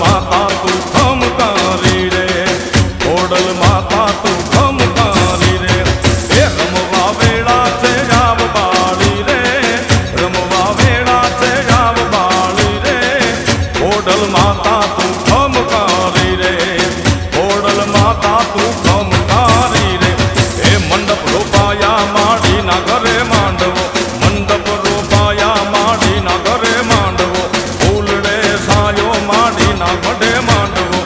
માતા તું ખમકારી રે ઓડલ માતા તું ખમકારી રે એ રમવા વેળા છે ગાવ બાળી રે રમવા વેળા છે ગાવ બાળી રે ઓડલ માતા તું ખમકારી રે ઓડલ માતા તું ખમકારી રે એ મંડપ રોપાયા માડી ના ઘરે நாம் பட்டே மாண்டுவோம்